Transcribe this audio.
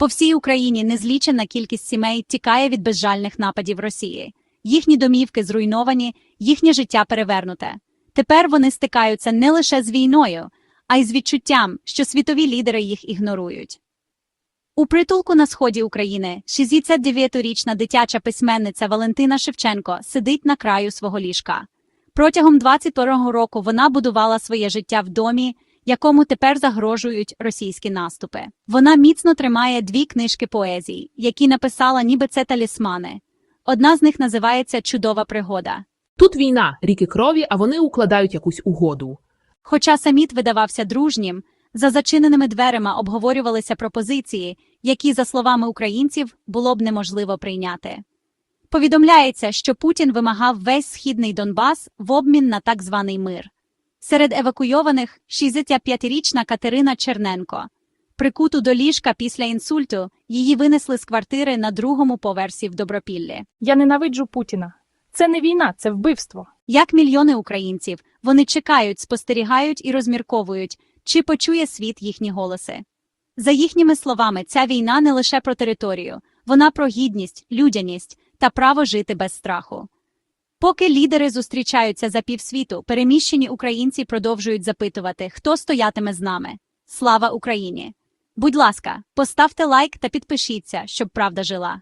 По всій Україні незлічена кількість сімей тікає від безжальних нападів Росії. Їхні домівки зруйновані, їхнє життя перевернуте. Тепер вони стикаються не лише з війною, а й з відчуттям, що світові лідери їх ігнорують. У притулку на сході України 69-річна дитяча письменниця Валентина Шевченко сидить на краю свого ліжка. Протягом 22 року вона будувала своє життя в домі, якому тепер загрожують російські наступи. Вона міцно тримає дві книжки поезій, які написала ніби це талісмани. Одна з них називається Чудова пригода. Тут війна, ріки крові, а вони укладають якусь угоду. Хоча саміт видавався дружнім, за зачиненими дверима обговорювалися пропозиції, які, за словами українців, було б неможливо прийняти. Повідомляється, що Путін вимагав весь східний Донбас в обмін на так званий мир. Серед евакуйованих 65-річна Катерина Черненко. Прикуту до ліжка після інсульту її винесли з квартири на другому поверсі в Добропіллі. Я ненавиджу Путіна. Це не війна, це вбивство. Як мільйони українців, вони чекають, спостерігають і розмірковують, чи почує світ їхні голоси. За їхніми словами, ця війна не лише про територію, вона про гідність, людяність та право жити без страху. Поки лідери зустрічаються за півсвіту, переміщені українці продовжують запитувати, хто стоятиме з нами. Слава Україні! Будь ласка, поставте лайк та підпишіться, щоб правда жила.